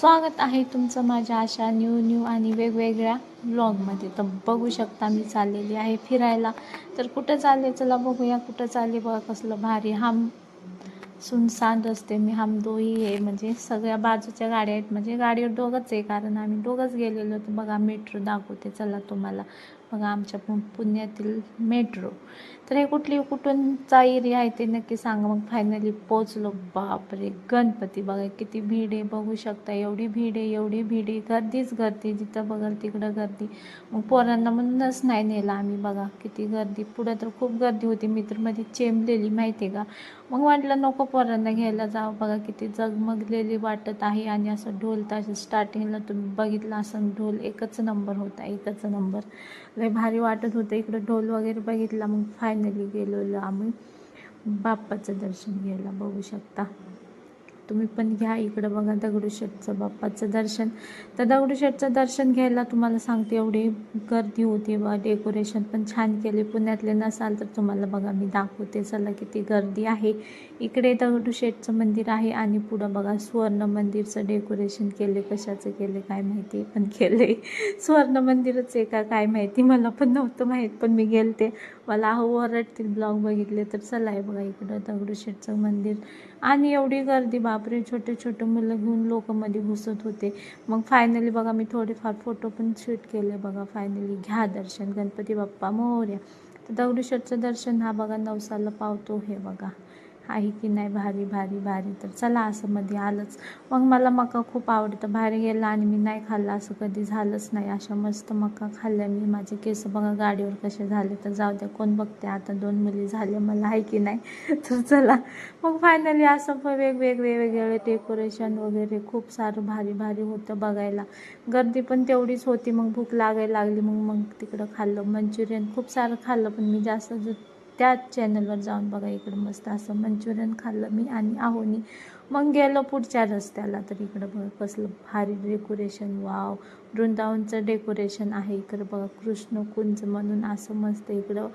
स्वागत आहे तुमचं माझ्या अशा न्यू न्यू आणि वेगवेगळ्या ब्लॉगमध्ये तर बघू शकता मी चाललेली आहे फिरायला. तर कुठं चालले? चला बघूया कुठं चालले? बघा कसलं भारी. हा सुनसान रस्ते मी हम दोही आहे. म्हणजे सगळ्या बाजूच्या गाड्या आहेत. म्हणजे गाडीवर दोघंच आहे. कारण आम्ही दोघंच गेलेलो होतो. बघा मेट्रो दाखवते. चला तुम्हाला. बघा आमच्या पु पुण्यातील मेट्रो तर हे कुठली कुठूनचा एरिया आहे ते नक्की सांगा. मग फायनली पोचलो बापरे! गणपती बघा. किती भीड आहे. बघू शकता. एवढी भीड आहे. एवढी भीड आहे. गर्दीच गर्दी. जिथं बघाल तिकडं गर्दी. मग पोरांना म्हणूनच नाही नेला आम्ही. बघा किती गर्दी. पुढं तर खूप गर्दी होती. मी तर मध्ये चेंबलेली. माहिती आहे का? मग म्हटलं नको पोरांना घ्यायला जावं बघा किती जगमगलेली वाटत आहे आणि असं ढोल ताशा स्टार्टिंगला तुम्ही बघितलं असं ढोल एकच नंबर होता एकच नंबर लय भारी वाटत होतं. इकडं ढोल वगैरे बघितला मग फायनली गेलेलो आम्ही. बाप्पाचं दर्शन घ्यायला बघू शकता. तुम्ही पण घ्या इकडं बघा दगडूशेठचं बाप्पाचं दर्शन. तर दगडूशेठचं दर्शन घ्यायला तुम्हाला सांगते एवढी गर्दी होती बा डेकोरेशन पण छान केले. पुण्यातले नसाल तर तुम्हाला बघा मी दाखवते चला किती गर्दी आहे. इकडे दगडूशेठचं मंदिर आहे आणि पुढं बघा सुवर्ण मंदिरचं डेकोरेशन केले कशाचं केले काय माहिती पण केले. सुवर्ण मंदिरच आहे का काय माहिती मला पण नव्हतं माहीत पण मी गेलते. मला हो ओरडतील ब्लॉग बघितले तर चला आहे बघा इकडं दगडूशेठचं मंदिर. आणि एवढी गर्दी बाप बापरे छोटे छोटे मुलं घेऊन लोकमध्ये घुसत होते. मग फायनली बघा मी थोडेफार फोटो पण शूट केले बघा. फायनली घ्या दर्शन गणपती बाप्पा मोर्या. तर दगडूशेठचं दर्शन हा बघा नवसाला पावतो हे बघा. आहे की नाही भारी भारी भारी? तर चला असं मध्ये आलंच. मग मला मका खूप आवडतं. बाहेर गेला आणि मी नाही खाल्लं. असं कधी झालंच नाही. अशा मस्त मका खाल्ल्या मी. माझे केस बघा गाडीवर कसे झाले. तर जाऊ द्या कोण बघते? आता दोन मुली झाल्या मला आहे की नाही? तर चला. मग फायनली असं वेगवेगळे वेगवेगळे डेकोरेशन वगैरे खूप सारं भारी भारी होतं बघायला. गर्दी पण तेवढीच होती. मग भूक लागायला लागली. मग मग तिकडं खाल्लं. मंचुरियन खूप सारं खाल्लं. पण मी जास्त त्याच चॅनलवर जाऊन बघा इकडं मस्त असं मंचुरियन खाल्लं मी आणि आहोनी. मग गेलो पुढच्या रस्त्याला तर इकडं बघा कसलं भारी डेकोरेशन वाव वृंदावनचं डेकोरेशन आहे इकडं बघा कृष्ण कुंज म्हणून असं मस्त इकडं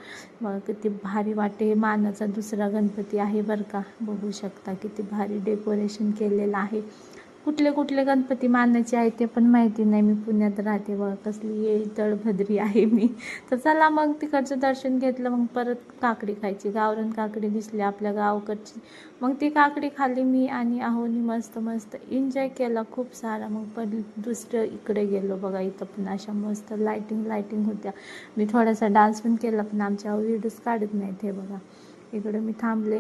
बघा किती भारी वाटे मानाचा दुसरा गणपती आहे बरं का. बघू शकता किती भारी डेकोरेशन केलेलं आहे. कुठले कुठले गणपती मानाचे आहे ते पण माहिती नाही. मी पुण्यात राहते बघा कसली ये तळभद्री आहे मी. तर चला मग तिकडचं दर्शन घेतलं मग परत काकडी खायची. गावरान काकडी दिसली आपल्या गावकडची. मग ती काकडी खाल्ली मी आणि आहोनी मस्त मस्त एन्जॉय केला. खूप सारा. मग पण दुसरं इकडे गेलो बघा इथं पण अशा मस्त लाईटिंग लाईटिंग होत्या. मी थोडासा डान्स पण केला पण आमच्या व्हिडिओज काढत नाहीत हे बघा. इकडं मी थांबले.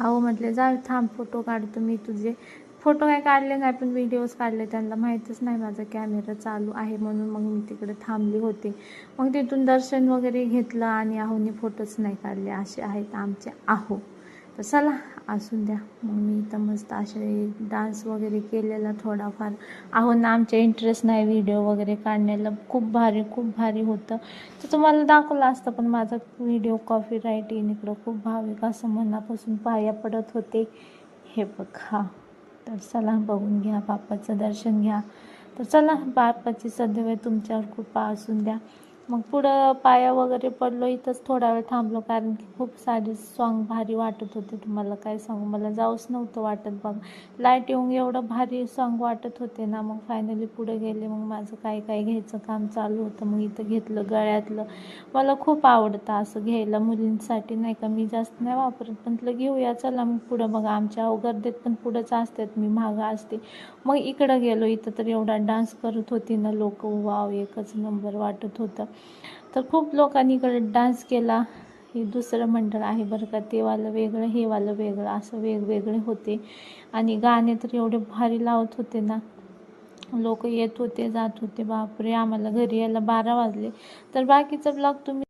अहो म्हटले जा थांब फोटो काढतो मी तुझे. फोटो काय काढले नाही पण व्हिडिओज काढले त्यांना माहीतच नाही माझा कॅमेरा चालू आहे म्हणून मग मी तिकडे थांबली होते. मग तिथून दर्शन वगैरे घेतलं आणि आहोनी फोटोच नाही काढले असे आहेत आमचे आहो. तर चला असून द्या. मग मी इथं मस्त असे डान्स वगैरे केलेला थोडाफार. आहोंना आमचे इंटरेस्ट नाही व्हिडिओ वगैरे काढण्याला. खूप भारी खूप भारी होतं. तर तुम्हाला दाखवलं असतं पण माझा व्हिडिओ कॉपी राईट येईन इकडं खूप भाविक असं मनापासून पाया पडत होते. हे बघा. तर चला बघून घ्या बाप्पाचं दर्शन घ्या. तर चला बाप्पाची सदैव तुमच्यावर कृपा असून द्या. मग पुढं पाया वगैरे पडलो इथंच थोडा वेळ थांबलो कारण की खूप सारे सॉन्ग भारी वाटत होते. तुम्हाला काय सांगू? मला जाऊच नव्हतं वाटत बघ. लाइट येऊन एवढं भारी सॉन्ग वाटत होते ना मग फायनली पुढे गेले. मग माझं काय काय घ्यायचं काम चालू होतं. मग इथं घेतलं गळ्यातलं. मला खूप आवडतं असं घ्यायला मुलींसाठी. नाही का मी जास्त नाही वापरत पण म्हटलं घेऊया चला मग पुढं बघा. आमच्या गर्दीत पण पुढंच असतात. मी मागं असते. मग इकडं गेलो. इथं तर एवढा डान्स करत होती ना लोक. वाव एकच नंबर वाटत होतं. तर खूप लोकांनी इकडे डान्स केला. हे दुसरं मंडळ आहे बरं का ते वालं वेगळं हे वालं वेगळं असं वेगवेगळे होते. आणि गाणे तर एवढे भारी लावत होते ना. लोक येत होते जात होते. बापरे आम्हाला घरी यायला बारा वाजले. तर बाकीचा ब्लॉग तुम्ही